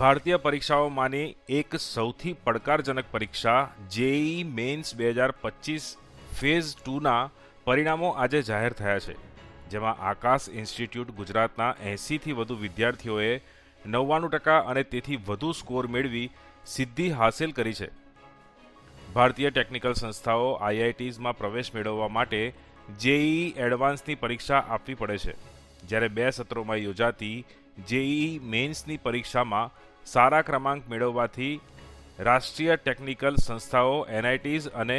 ભારતીય પરીક્ષાઓમાંની એક સૌથી પડકારજનક પરીક્ષા જેઈ મેન્સ બે હજાર પચીસ ફેઝ ટુના પરિણામો આજે જાહેર થયા છે, જેમાં આકાશ ઇન્સ્ટિટ્યૂટ ગુજરાતના એંસીથી વધુ વિદ્યાર્થીઓએ નવ્વાણું ટકા અને તેથી વધુ સ્કોર મેળવી સિદ્ધિ હાંસિલ કરી છે. ભારતીય ટેકનિકલ સંસ્થાઓ આઈઆઈટીઝમાં પ્રવેશ મેળવવા માટે જેઈ એડવાન્સની પરીક્ષા આપવી પડે છે, જ્યારે બે સત્રોમાં યોજાતી જેઈ મેન્સની પરીક્ષામાં સારા ક્રમાંક મેળવવાથી રાષ્ટ્રીય ટેકનિકલ સંસ્થાઓ, એનઆઈટીઝ અને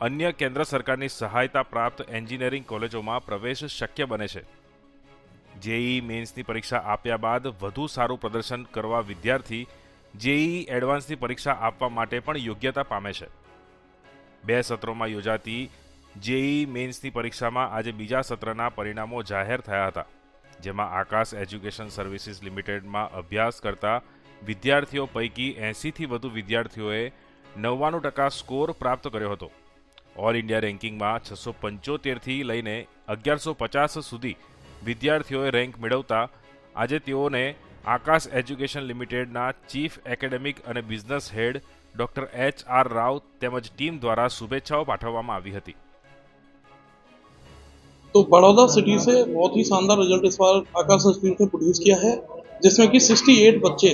અન્ય કેન્દ્ર સરકારની સહાયતા પ્રાપ્ત એન્જિનિયરિંગ કોલેજોમાં પ્રવેશ શક્ય બને છે. જેઈ મેન્સની પરીક્ષા આપ્યા બાદ વધુ સારું પ્રદર્શન કરવા વિદ્યાર્થી જેઈ એડવાન્સની પરીક્ષા આપવા માટે પણ યોગ્યતા પામે છે. બે સત્રોમાં યોજાતી જેઈ મેન્સની પરીક્ષામાં આજે બીજા સત્રના પરિણામો જાહેર થયા હતા, જેમાં આકાશ એજ્યુકેશન સર્વિસીસ લિમિટેડમાં અભ્યાસ કરતા વિદ્યાર્થીઓ પૈકી એંસીથી વધુ વિદ્યાર્થીઓએ નવ્વાણું ટકા સ્કોર પ્રાપ્ત કર્યો હતો ઓલ ઇન્ડિયા રેન્કિંગમાં છસો પંચોતેરથી લઈને અગિયારસો પચાસ સુધી વિદ્યાર્થીઓએ રેન્ક મેળવતા આજે તેઓને આકાશ એજ્યુકેશન લિમિટેડના ચીફ એકેડેમિક અને business head doctor H R Rao તેમજ ટીમ દ્વારા શુભેચ્છાઓ પાઠવવામાં આવી હતી तो बड़ौदा सिटी से बहुत ही शानदार रिजल्ट इस बार आकाश इंस्टीट्यूट ने प्रोड्यूस किया है जिसमें कि 68 बच्चे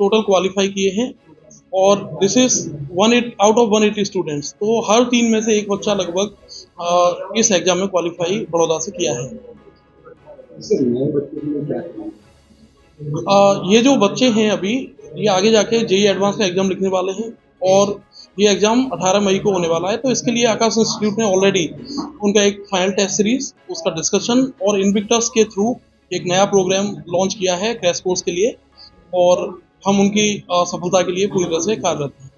टोटल क्वालिफाई किए हैं और this is one eight out of one eighty students तो हर तीन में से एक बच्चा लगभग इस एग्ज़ाम में क्वालिफाई बड़ौदा से किया है? अ, ये जो बच्चे हैं अभी ये आगे जाके जेई एडवांस का एग्ज़ाम लिखने वाले हैं और ये एग्ज़ाम 18 मई को होने वाला है तो इसके लिए आकाश इंस्टीट्यूट ने ऑलरेडी उनका एक फाइनल टेस्ट सीरीज़ उसका डिस्कशन और इनविक्टस के थ्रू एक नया प्रोग्राम लॉन्च किया है क्रैश कोर्स के लिए और हम उनकी सफलता के लिए पूरी तरह से कार्यरत हैं।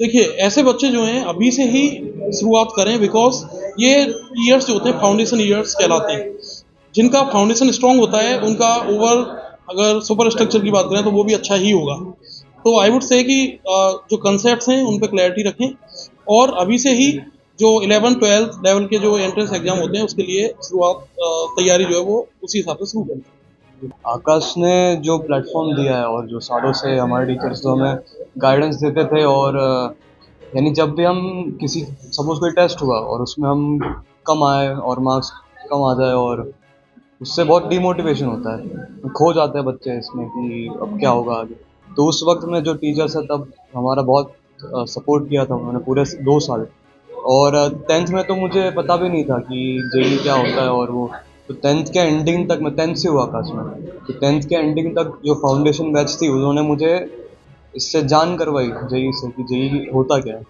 देखिए, ऐसे बच्चे जो हैं, अभी से ही शुरुआत करें बिकॉज़ ये ईयर्स जो होते हैं फाउंडेशन ईयर्स कहलाते हैं। जिनका फाउंडेशन स्ट्रांग होता है, उनका ओवर अगर सुपर स्ट्रक्चर की बात करें तो वो भी अच्छा ही होगा। तो आई वुड से कि जो कंसेप्ट हैं, उन पर क्लैरिटी रखें। और अभी से ही जो 11 ट्वेल्थ लेवल के जो एंट्रेंस एग्ज़ाम होते हैं, उसके लिए शुरुआत तैयारी जो है वो उसी हिसाब से शुरू करें आकाश ने जो प्लेटफॉर्म दिया है और जो सालों से हमारे टीचर्स तो हमें गाइडेंस देते थे और यानी जब भी हम किसी सपोज़ कोई टेस्ट हुआ और उसमें हम कम आए और मार्क्स कम आ जाए और उससे बहुत डिमोटिवेशन होता है। खो जाते हैं बच्चे इसमें कि अब क्या होगा आगे। तो उस वक्त में जो टीचर्स है, तब हमारा बहुत सपोर्ट किया था उन्होंने पूरे दो साल। और टेंथ में तो मुझे पता भी नहीं था कि जेई क्या होता है और वो तो टेंथ के एंडिंग तक मैं टेंथ से हुआ आकाश में तो टेंथ के एंडिंग तक जो फाउंडेशन बैच थी, उन्होंने मुझे इससे जान करवाई जेई से कि जेई होता क्या है।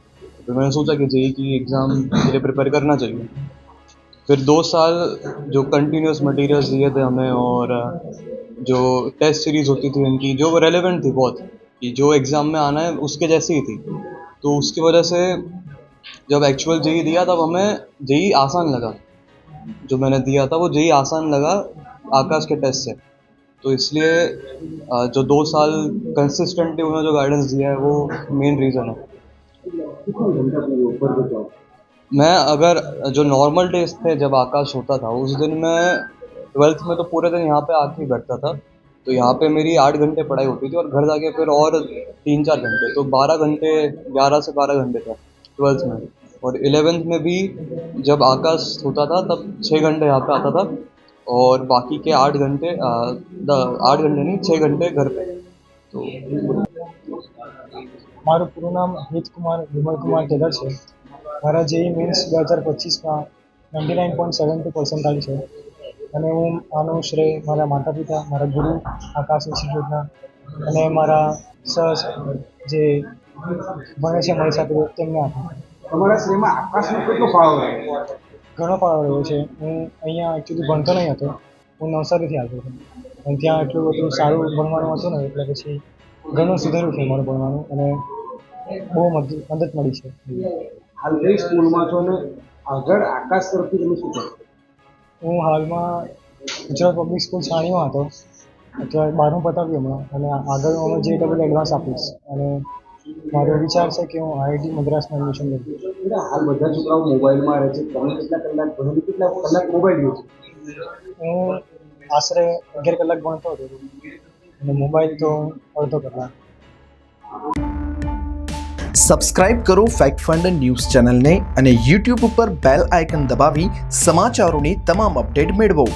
तो मैंने सोचा कि जेई की एग्ज़ाम के लिए प्रिपेयर करना चाहिए। फिर दो साल जो कंटिन्यूस मटेरियल्स दिए थे हमें और जो टेस्ट सीरीज़ होती थी उनकी, जो रेलेवेंट थी बहुत, कि जो एग्ज़ाम में आना है उसके जैसी ही थी। तो उसकी वजह से जब एक्चुअल जेई दिया तब हमें जेई आसान लगा। जो मैंने दिया था वो जेई आसान लगा आकाश के टेस्ट से। तो इसलिए जो दो साल कंसिस्टेंटली उन्होंने जो गाइडेंस दिया है वो मेन रीज़न है। मैं अगर, जो नॉर्मल डेज़ थे जब आकाश होता था, उस दिन मैं ट्वेल्थ में तो पूरे दिन यहाँ पे आके बैठता था। तो यहाँ पे मेरी आठ घंटे पढ़ाई होती थी और घर जाके फिर और तीन चार घंटे तो बारह घंटे, ग्यारह से बारह घंटे था ट्वेल्थ में और इलेवेंथ में भी जब आकाश होता था तब छः घंटे यहाँ पे आता था और बाकी के आठ घंटे अ, द- आठ घंटे नहीं छः घंटे घर पे तो મારું પૂરું નામ હિતકુમાર વિમલકુમાર ટેલર છે મારા જેઈ મીન્સ બે હજાર પચીસમાં ninety nine point seven two percentile છે અને હું આનું શ્રેય મારા માતા પિતા મારા ગુરુ આકાશ ઇન્સ્ટિટ્યૂટના અને મારા સર જે ભણે છે મારી સાથે તેમને આપું તમારા શ્રેયમાં આકાશનો કેટલો ફાળો રહ્યો ઘણો ફાળો રહ્યો છે. હું અહીંયા એકચ્યુઅલી ભણતો નહીં હતો. હું નવસારીથી આવ્યો હતો. અને ત્યાં એટલું બધું સારું ભણવાનું હતું ને એટલે પછી ઘણું સુધાર્યું છે મારું ભણવાનું અને બહુ મદદ મદદ મળી છે. હાલ કઈ સ્કૂલમાં છો ને? આગળ આકાશ તરફથી તમે શું હું હાલમાં ગુજરાત પબ્લિક સ્કૂલ છાણીમાં હતો. અત્યારે બારમું પતાવ્યું હમણાં. અને આગળ હું જે ડબલ એડવાન્સ આપીશ. અને મારો વિચાર છે કે હું આઈઆઈટી મદ્રાસમાં એડમિશન લઉં. હાલ બધા છોકરાઓ મોબાઈલમાં રહે છે. તમે કેટલા કલાક ભણો કેટલા કલાક મોબાઈલ યુઝ હું આશરે અગિયાર કલાક ભણતો હતો. અને મોબાઈલ તો અડધો કલાક. સબસ્ક્રાઇબ કરો ફેક્ટ ફંડ ન્યૂઝ ચેનલને અને યુટ્યુબ ઉપર બેલ આઇકન દબાવી સમાચારોની તમામ અપડેટ મેળવો.